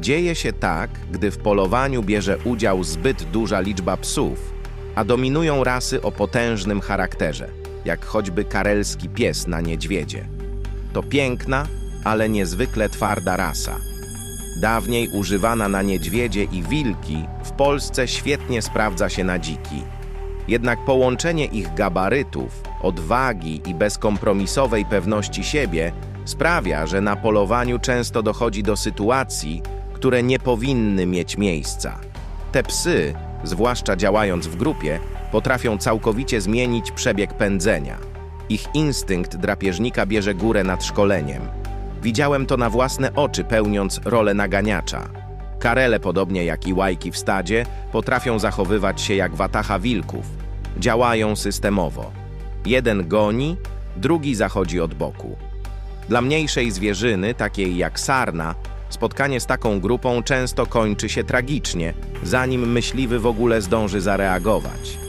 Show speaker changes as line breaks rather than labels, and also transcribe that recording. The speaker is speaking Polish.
Dzieje się tak, gdy w polowaniu bierze udział zbyt duża liczba psów, a dominują rasy o potężnym charakterze, jak choćby karelski pies na niedźwiedzie. To piękna, ale niezwykle twarda rasa. Dawniej używana na niedźwiedzie i wilki, w Polsce świetnie sprawdza się na dziki. Jednak połączenie ich gabarytów, odwagi i bezkompromisowej pewności siebie sprawia, że na polowaniu często dochodzi do sytuacji, które nie powinny mieć miejsca. Te psy, zwłaszcza działając w grupie, potrafią całkowicie zmienić przebieg pędzenia. Ich instynkt drapieżnika bierze górę nad szkoleniem. Widziałem to na własne oczy, pełniąc rolę naganiacza. Karele, podobnie jak i łajki w stadzie, potrafią zachowywać się jak watacha wilków. Działają systemowo. Jeden goni, drugi zachodzi od boku. Dla mniejszej zwierzyny, takiej jak sarna, spotkanie z taką grupą często kończy się tragicznie, zanim myśliwy w ogóle zdąży zareagować.